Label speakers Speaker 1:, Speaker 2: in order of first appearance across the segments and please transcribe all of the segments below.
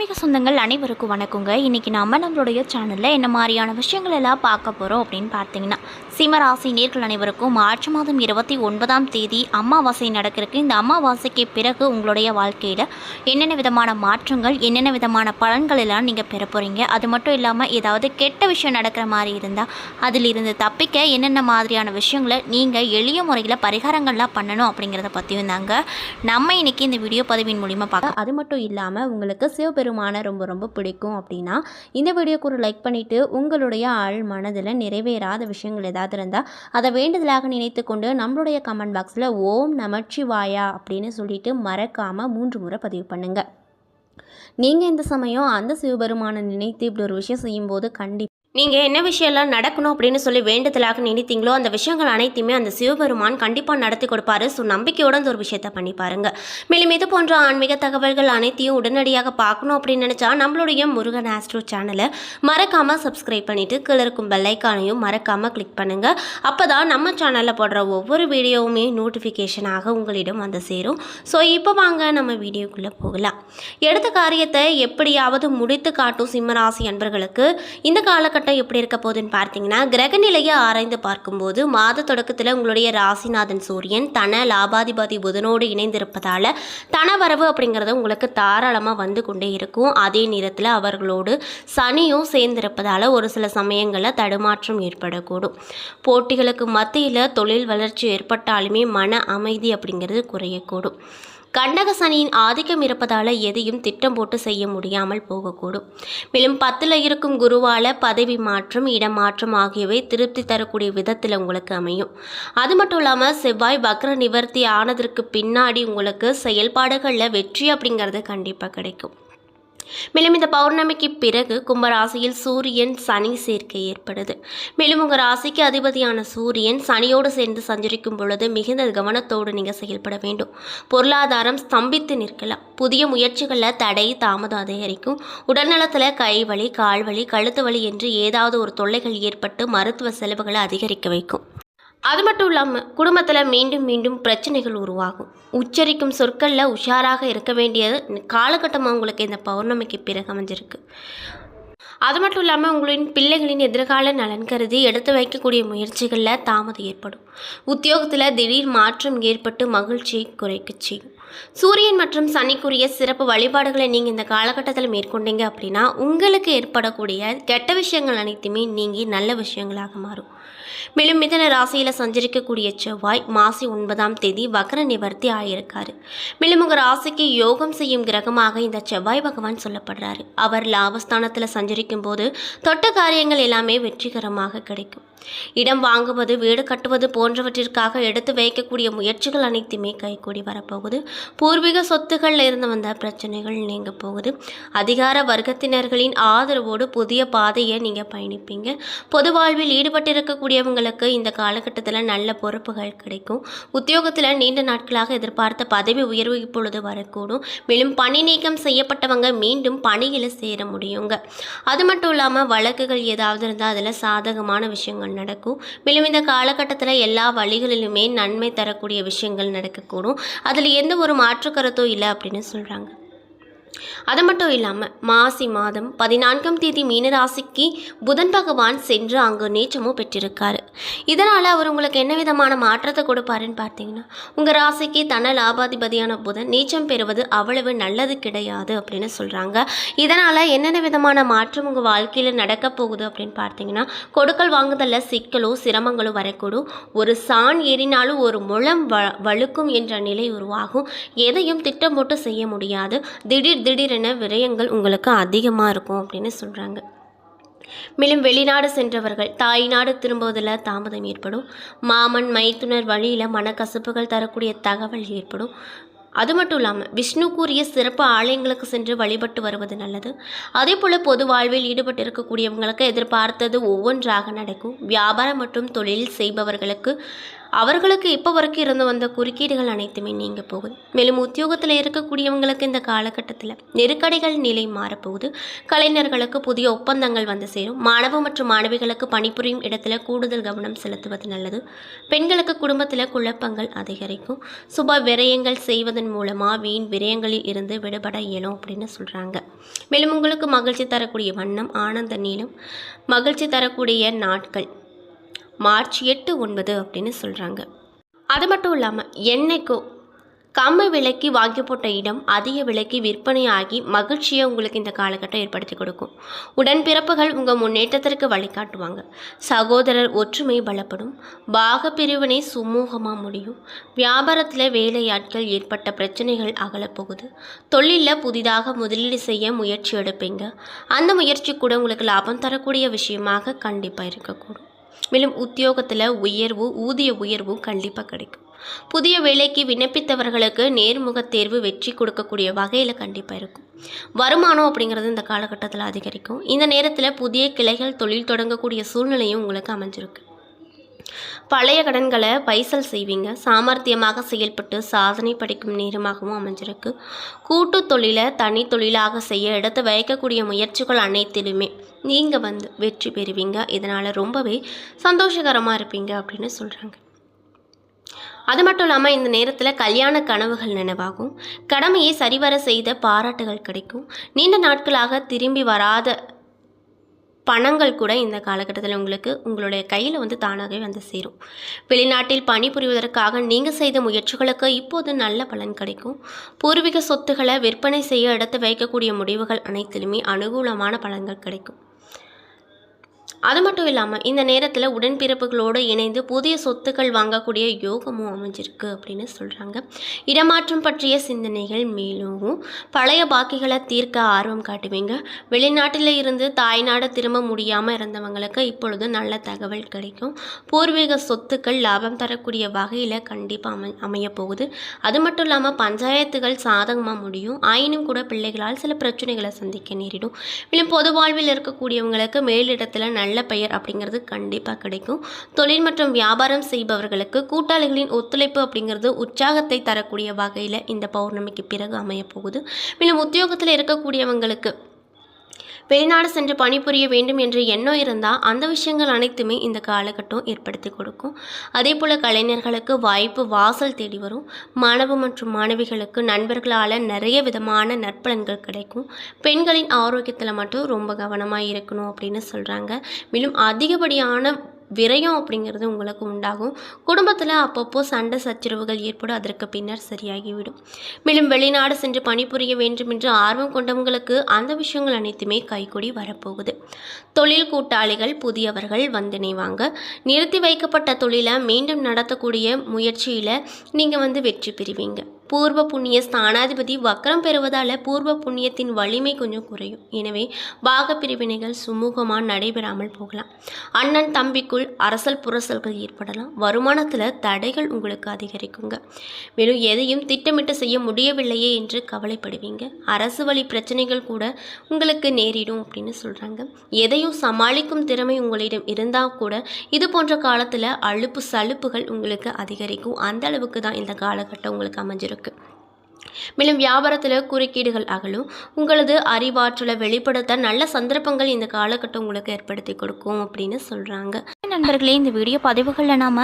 Speaker 1: மிக சொந்தங்கள் அனைவருக்கும் வணக்கங்க. இன்றைக்கி நம்ம நம்மளுடைய சேனலில் என்ன மாதிரியான விஷயங்கள் எல்லாம் பார்க்க போகிறோம் அப்படின்னு பார்த்தீங்கன்னா சிம்மராசி நேர்கள் அனைவருக்கும் மார்ச் மாதம் இருபத்தி ஒன்பதாம் தேதி அமாவாசை நடக்கிறதுக்கு. இந்த அமாவாசைக்கு பிறகு உங்களுடைய வாழ்க்கையில் என்னென்ன விதமான மாற்றங்கள் என்னென்ன விதமான பலன்கள் எல்லாம் நீங்கள் பெற போகிறீங்க அது மட்டும் இல்லாமல் ஏதாவது கெட்ட விஷயம் நடக்கிற மாதிரி இருந்தால் அதிலிருந்து தப்பிக்க என்னென்ன மாதிரியான விஷயங்களை நீங்கள் எளிய முறையில் பரிகாரங்கள்லாம் பண்ணணும் அப்படிங்கிறத பற்றியும் தாங்க. நம்ம இன்னைக்கு இந்த வீடியோ பதிவின் மூலிமா பார்க்க அது மட்டும் இல்லாமல் உங்களுக்கு சிவபெருமானை ரொம்ப ரொம்ப பிடிக்கும் அப்படின்னா இந்த வீடியோக்கு ஒரு லைக் பண்ணிவிட்டு உங்களுடைய ஆள் மனதில் நிறைவேறாத விஷயங்கள் ஏதாவது இருந்தால் அதை வேண்டுதலாக நினைத்து கொண்டு நம்மளுடைய கமெண்ட் பாக்ஸில் ஓம் நமச்சிவாயா அப்படின்னு சொல்லிட்டு மறக்காமல் மூன்று முறை பதிவு பண்ணுங்கள் நீங்கள் இந்த சமயம் அந்த சிவபெருமானை நினைத்து இப்படி ஒரு விஷயம் செய்யும்போது கண்டிப்பாக நீங்கள் என்ன விஷயம்லாம் நடக்கணும் அப்படின்னு சொல்லி வேண்டுதலாக நினைத்தீங்களோ அந்த விஷயங்கள் அனைத்தையுமே அந்த சிவபெருமான் கண்டிப்பாக நடத்தி கொடுப்பாரு. ஸோ நம்பிக்கையோட அந்த ஒரு விஷயத்தை பண்ணி பாருங்கள் மேலும் இது போன்ற ஆன்மீக தகவல்கள் அனைத்தையும் உடனடியாக பார்க்கணும் அப்படின்னு நினச்சா நம்மளுடைய முருகன் ஆஸ்ட்ரோ சேனலை மறக்காமல் சப்ஸ்கிரைப் பண்ணிவிட்டு கீழே இருக்கும் பெல்லைக்கானையும் மறக்காமல் கிளிக் பண்ணுங்கள் அப்போ தான் நம்ம சேனலில் போடுற ஒவ்வொரு வீடியோவுமே நோட்டிஃபிகேஷனாக உங்களிடம் வந்து சேரும். ஸோ இப்போ வாங்க நம்ம வீடியோக்குள்ளே போகலாம். எடுத்த காரியத்தை எப்படியாவது முடித்து காட்டும் சிம்மராசி அன்பர்களுக்கு இந்த காலகட்டம் எப்படி இருக்க போகுதுன்னு பார்த்தீங்கன்னா கிரகநிலையை ஆராய்ந்து பார்க்கும்போது மாத தொடக்கத்தில் உங்களுடைய ராசிநாதன் சூரியன் தன லாபாதிபதி புதனோடு இணைந்திருப்பதால் தனவரவு அப்படிங்கிறது உங்களுக்கு தாராளமாக வந்து கொண்டே இருக்கும். அதே நேரத்தில் அவர்களோடு சனியும் சேர்ந்திருப்பதால் ஒரு சில சமயங்களில் தடுமாற்றம் ஏற்படக்கூடும். போட்டிகளுக்கு மத்தியில் தொழில் வளர்ச்சி ஏற்பட்டாலுமே மன அமைதி அப்படிங்கிறது குறையக்கூடும். கண்டக சனியின் ஆதிக்கம் இருப்பதால் எதையும் திட்டம் போட்டு செய்ய முடியாமல் போகக்கூடும். மேலும் பத்தில் இருக்கும் குருவால் பதவி மாற்றம் இடமாற்றம் ஆகியவை திருப்தி தரக்கூடிய விதத்தில் உங்களுக்கு அமையும். அது மட்டும் இல்லாமல் செவ்வாய் வக்ர நிவர்த்தி ஆனதற்கு பின்னாடி உங்களுக்கு செயல்பாடுகளில் வெற்றி அப்படிங்கிறது கண்டிப்பாக கிடைக்கும். மேலும் இந்த பௌர்ணமிக்கு பிறகு கும்பராசியில் சூரியன் சனி சேர்க்கை ஏற்படுது. மேலும் உங்கள் ராசிக்கு அதிபதியான சூரியன் சனியோடு சேர்ந்து சஞ்சரிக்கும் பொழுது மிகுந்த கவனத்தோடு நீங்கள் செயல்பட வேண்டும். பொருளாதாரம் ஸ்தம்பித்து நிற்கலாம். புதிய முயற்சிகளில் தடை தாமதம் அதிகரிக்கும். உடல்நலத்தில் கைவலி கால்வலி கழுத்து வலி என்று ஏதாவது ஒரு தொல்லைகள் ஏற்பட்டு மருத்துவ செலவுகளை அதிகரிக்க வைக்கும். அது மட்டும் இல்லாமல் குடும்பத்தில் மீண்டும் மீண்டும் பிரச்சனைகள் உருவாகும். உச்சரிக்கும் சொற்களில் உஷாராக இருக்க வேண்டியது காலகட்டமாக உங்களுக்கு இந்த பௌர்ணமிக்கு பிறகு அமைஞ்சிருக்கு. அது மட்டும் இல்லாமல் உங்களின் பிள்ளைகளின் எதிர்கால நலன் கருதி எடுத்து வைக்கக்கூடிய முயற்சிகளில் தாமதம் ஏற்படும். உத்தியோகத்தில் திடீர் மாற்றம் ஏற்பட்டு மகிழ்ச்சியை குறைக்க செய்யும். சூரியன் மற்றும் சனிக்குரிய சிறப்பு வழிபாடுகளை நீங்கள் இந்த காலகட்டத்தில் மேற்கொண்டீங்க அப்படின்னா உங்களுக்கு ஏற்படக்கூடிய கெட்ட விஷயங்கள் அனைத்துமே நீங்கி நல்ல விஷயங்களாக மாறும். மேலும் மிதன ராசியில் சஞ்சரிக்கக்கூடிய செவ்வாய் மாசி ஒன்பதாம் தேதி வக்ர நிவர்த்தி ஆகியிருக்காரு மேலும் உங்கள் ராசிக்கு யோகம் செய்யும் கிரகமாக இந்த செவ்வாய் பகவான் சொல்லப்படுறாரு. அவர் லாபஸ்தானத்தில் சஞ்சரிக்கும் போது தொட்ட காரியங்கள் எல்லாமே வெற்றிகரமாக கிடைக்கும். இடம் வாங்குவது வீடு கட்டுவது போன்றவற்றிற்காக எடுத்து வைக்கக்கூடிய முயற்சிகள் அனைத்துமே கைகூடி வரப்போகுது. பூர்வீக சொத்துக்களில் இருந்து வந்த பிரச்சனைகள் நீங்க போகுது. அதிகார வர்க்கத்தினர்களின் ஆதரவோடு புதிய பாதையை நீங்கள் பயணிப்பீங்க. பொது வாழ்வில் ஈடுபட்டிருக்கக்கூடியவங்களுக்கு இந்த காலகட்டத்தில் நல்ல பொறுப்புகள் கிடைக்கும். உத்தியோகத்தில் நீண்ட நாட்களாக எதிர்பார்த்த பதவி உயர்வு இப்பொழுது வரக்கூடும். மேலும் பணி நீக்கம் செய்யப்பட்டவங்க மீண்டும் பணியில் சேர முடியுங்க. அது மட்டும் இல்லாமல் வழக்குகள் ஏதாவது இருந்தால் அதில் சாதகமான விஷயங்கள் நடக்கும். மேலும் இந்த காலகட்டத்தில் எல்லா வழிகளிலுமே நன்மை தரக்கூடிய விஷயங்கள் நடக்கக்கூடும். அதில் எந்த ஒரு மாற்று கருத்தும் இல்லை அப்படின்னு சொல்கிறாங்க அது மட்டும் இல்லாமல் மாசி மாதம் பதினான்காம் தேதி மீனராசிக்கு புதன் பகவான் சென்று அங்கு நீச்சமும் பெற்றிருக்காரு. இதனால் அவர் உங்களுக்கு என்ன விதமான மாற்றத்தை கொடுப்பாருன்னு பார்த்தீங்கன்னா உங்கள் ராசிக்கு தன லாபாதிபதியான புதன் நீச்சம் பெறுவது அவ்வளவு நல்லது கிடையாது அப்படின்னு சொல்கிறாங்க இதனால் என்னென்ன விதமான மாற்றம் உங்கள் வாழ்க்கையில் நடக்க போகுது அப்படின்னு பார்த்தீங்கன்னா கொடுக்கல் வாங்குதலில் சிக்கலோ சிரமங்களோ வரக்கூடும். ஒரு சாண் ஏறினாலும் ஒரு முழம் வ வழுக்கும் என்ற நிலை உருவாகும். எதையும் திட்டம் போட்டு செய்ய முடியாது. திடீர் திடீரென விரயங்கள் உங்களுக்கு அதிகமாக இருக்கும் அப்படின்னு சொல்கிறாங்க மேலும் வெளிநாடு சென்றவர்கள் தாய் நாடு திரும்புவதில் தாமதம் ஏற்படும். மாமன் மைத்துனர் வழியில் மனக்கசப்புகள் தரக்கூடிய தகவல் ஏற்படும். அது மட்டும் இல்லாமல் விஷ்ணு கூறிய சிறப்பு ஆலயங்களுக்கு சென்று வழிபட்டு வருவது நல்லது. அதே போல் பொது வாழ்வில் ஈடுபட்டு இருக்கக்கூடியவங்களுக்கு எதிர்பார்த்தது ஒவ்வொன்றாக நடக்கும். வியாபாரம் மற்றும் தொழில் செய்பவர்களுக்கு அவர்களுக்கு இப்போ வரைக்கும் இருந்து வந்த குறுக்கீடுகள் அனைத்துமே நீங்க போகுது. மேலும் உத்தியோகத்தில் இருக்கக்கூடியவங்களுக்கு இந்த காலகட்டத்தில் நெருக்கடிகள் நிலை மாறப்போகுது. கலைஞர்களுக்கு புதிய ஒப்பந்தங்கள் வந்து சேரும். மாணவ மற்றும் மாணவிகளுக்கு பணிபுரியும் இடத்துல கூடுதல் கவனம் செலுத்துவது நல்லது. பெண்களுக்கு குடும்பத்தில் குழப்பங்கள் அதிகரிக்கும். சுப விரயங்கள் செய்வதன் மூலமாக வீண் விரயங்களில் இருந்து விடுபட இயலும் அப்படின்னு சொல்கிறாங்க மேலும் உங்களுக்கு மகிழ்ச்சி தரக்கூடிய வண்ணம் ஆனந்த நீளம் மகிழ்ச்சி தரக்கூடிய நாட்கள் மார்ச் எட்டு ஒன்பது அப்படின்னு சொல்கிறாங்க அது மட்டும் இல்லாமல் என்னைக்கோ கம்மி விலைக்கு வாங்கி போட்ட இடம் அதிக விலைக்கு விற்பனையாகி மகிழ்ச்சியை உங்களுக்கு இந்த காலகட்டம் ஏற்படுத்தி கொடுக்கும். உடன்பிறப்புகள் உங்கள் முன்னேற்றத்திற்கு வழிகாட்டுவாங்க. சகோதரர் ஒற்றுமை பலப்படும். பாக பிரிவினை சுமூகமாக முடியும். வியாபாரத்தில் வேலையாட்கள் ஏற்பட்ட பிரச்சனைகள் அகலப்போகுது. தொழிலில் புதிதாக முதலீடு செய்ய முயற்சி எடுப்பீங்க. அந்த முயற்சி கூட உங்களுக்கு லாபம் தரக்கூடிய விஷயமாக கண்டிப்பாக இருக்கக்கூடும். மேலும் உத்தியோகத்தில் உயர்வு ஊதிய உயர்வும் கண்டிப்பாக கிடைக்கும். புதிய வேலைக்கு விண்ணப்பித்தவர்களுக்கு நேர்முக தேர்வு வெற்றி கொடுக்கக்கூடிய வகையில் கண்டிப்பாக இருக்கும். வருமானம் அப்படிங்கிறது இந்த காலகட்டத்தில் அதிகரிக்கும். இந்த நேரத்தில் புதிய கிளைகள் தொழில் தொடங்கக்கூடிய சூழ்நிலையும் உங்களுக்கு அமைஞ்சிருக்கு. பழைய கடன்களை பைசல் செய்வீங்க. சாமர்த்தியமாக செயல்பட்டு சாதனை படிக்கும் நேரமாகவும் அமைஞ்சிருக்கு. கூட்டு தொழிலை தனி தொழிலாக செய்ய எடுத்து வைக்கக்கூடிய முயற்சிகள் அனைத்திலுமே நீங்கள் வந்து வெற்றி பெறுவீங்க. இதனால் ரொம்பவே சந்தோஷகரமாக இருப்பீங்க அப்படின்னு சொல்கிறாங்க அது மட்டும் இல்லாமல் இந்த நேரத்தில் கல்யாண கனவுகள் நினைவாகும். கடமையை சரிவர செய்த பாராட்டுகள் கிடைக்கும். நீண்ட நாட்களாக திரும்பி வராத பணங்கள் கூட இந்த காலகட்டத்தில் உங்களுக்கு உங்களுடைய கையில் வந்து தானாகவே வந்து சேரும். வெளிநாட்டில் பணிபுரிவதற்காக நீங்கள் செய்த முயற்சிகளுக்கு இப்போது நல்ல பலன் கிடைக்கும். பூர்வீக சொத்துக்களை விற்பனை செய்ய எடுத்து வைக்கக்கூடிய முடிவுகள் அனைத்திலுமே அனுகூலமான பலன்கள் கிடைக்கும். அது மட்டும் இல்லாமல் இந்த நேரத்தில் உடன்பிறப்புகளோடு இணைந்து புதிய சொத்துக்கள் வாங்கக்கூடிய யோகமும் அமைஞ்சிருக்கு அப்படின்னு சொல்கிறாங்க இடமாற்றம் பற்றிய சிந்தனைகள் மேலும் பழைய பாக்கிகளை தீர்க்க ஆர்வம் காட்டுவீங்க. வெளிநாட்டில் இருந்து தாய்நாடு திரும்ப முடியாமல் இருந்தவங்களுக்கு இப்பொழுது நல்ல தகவல் கிடைக்கும். பூர்வீக சொத்துக்கள் லாபம் தரக்கூடிய வகையில் கண்டிப்பாக அமை அமைய போகுது. அது மட்டும் இல்லாமல் பஞ்சாயத்துகள் சாதகமாக முடியும். ஆயினும் கூட பிள்ளைகளால் சில பிரச்சனைகளை சந்திக்க நேரிடும். மேலும் பொது வாழ்வில் இருக்கக்கூடியவங்களுக்கு மேலிடத்தில் நல்ல பெயர் அப்படிங்கிறது கண்டிப்பாக கிடைக்கும். தொழில் மற்றும் வியாபாரம் செய்பவர்களுக்கு கூட்டாளிகளின் ஒத்துழைப்பு அப்படிங்கிறது உற்சாகத்தை தரக்கூடிய வகையில் இந்த பௌர்ணமிக்கு பிறகு அமையப்போகுது மேலும் உத்தியோகத்தில் இருக்கக்கூடியவங்களுக்கு வெளிநாடு சென்று பணிபுரிய வேண்டும் என்ற எண்ணம் இருந்தால் அந்த விஷயங்கள் அனைத்துமே இந்த காலகட்டம் ஏற்படுத்தி கொடுக்கும். அதே போல் கலைஞர்களுக்கு வாய்ப்பு வாசல் தேடி வரும். மாணவ மற்றும் மாணவிகளுக்கு நண்பர்களால் நிறைய விதமான நற்பலன்கள் கிடைக்கும். பெண்களின் ஆரோக்கியத்தில் மட்டும் ரொம்ப கவனமாக இருக்கணும் அப்படின்னு சொல்கிறாங்க மேலும் அதிகப்படியான விரயம் அப்படிங்கிறது உங்களுக்கு உண்டாகும். குடும்பத்தில் அப்பப்போ சண்டை சச்சரவுகள் ஏற்படும். அதற்கு பின்னர் சரியாகிவிடும். மேலும் வெளிநாடு சென்று பணிபுரிய வேண்டும் என்று ஆர்வம் கொண்டவங்களுக்கு அந்த விஷயங்கள் அனைத்துமே கைகூடி வரப்போகுது. தொழில் கூட்டாளிகள் புதியவர்கள் வந்து நினைவாங்க. நிறுத்தி வைக்கப்பட்ட தொழிலை மீண்டும் நடத்தக்கூடிய முயற்சியில் நீங்கள் வந்து வெற்றி பெறுவீங்க. பூர்வ புண்ணிய ஸ்தானாதிபதி வக்கரம் பெறுவதால் பூர்வ புண்ணியத்தின் வலிமை கொஞ்சம் குறையும். எனவே பாக பிரிவினைகள் சுமூகமாக நடைபெறாமல் போகலாம். அண்ணன் தம்பிக்குள் அரசல் புரசல்கள் ஏற்படலாம். வருமானத்தில் தடைகள் உங்களுக்கு அதிகரிக்குங்க. மேலும் எதையும் திட்டமிட்டு செய்ய முடியவில்லையே என்று கவலைப்படுவீங்க. அரசு வழி பிரச்சனைகள் கூட உங்களுக்கு நேரிடும் அப்படின்னு சொல்கிறாங்க எதையும் சமாளிக்கும் திறமை உங்களிடம் இருந்தால் கூட இது போன்ற காலத்தில் அலுப்பு சலுப்புகள் உங்களுக்கு அதிகரிக்கும். அந்த அளவுக்கு தான் இந்த காலகட்டம் உங்களுக்கு அமைஞ்சிருக்கும். அமைஞ்சிருக்கு மேலும் வியாபாரத்தில் குறுக்கீடுகள் அகலும். உங்களது அறிவாற்றலை வெளிப்படுத்த நல்ல சந்தர்ப்பங்கள் இந்த காலகட்டம் உங்களுக்கு ஏற்படுத்தி கொடுக்கும் அப்படின்னு சொல்கிறாங்க
Speaker 2: நண்பர்களே இந்த வீடியோ பதிவுகளில் நாம்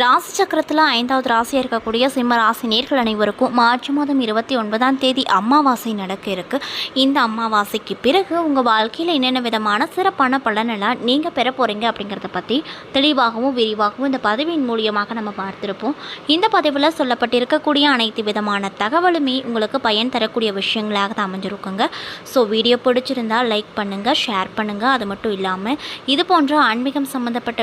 Speaker 2: ராசி சக்கரத்தில் ஐந்தாவது ராசியாக இருக்கக்கூடிய சிம்ம ராசி நேர்கள் அனைவருக்கும் மார்ச் மாதம் இருபத்தி ஒன்பதாம் தேதி அமாவாசை நடக்க இருக்கு. இந்த அமாவாசைக்கு பிறகு உங்கள் வாழ்க்கையில் என்னென்ன விதமான சிறப்பான பலனெல்லாம் நீங்கள் பெற போகிறீங்க அப்படிங்கிறத பற்றி தெளிவாகவும் விரிவாகவும் இந்த பதிவின் மூலியமாக நம்ம பார்த்துருப்போம். இந்த பதிவில் சொல்லப்பட்டிருக்கக்கூடிய அனைத்து விதமான தகவலுமே உங்களுக்கு பயன் தரக்கூடிய விஷயங்களாக தான் அமைஞ்சிருக்குங்க. ஸோ வீடியோ பிடிச்சிருந்தா லைக் பண்ணுங்கள் ஷேர் பண்ணுங்கள் அது மட்டும் இல்லாமல் இது போன்ற ஆன்மீகம் சம்மந்தப்பட்ட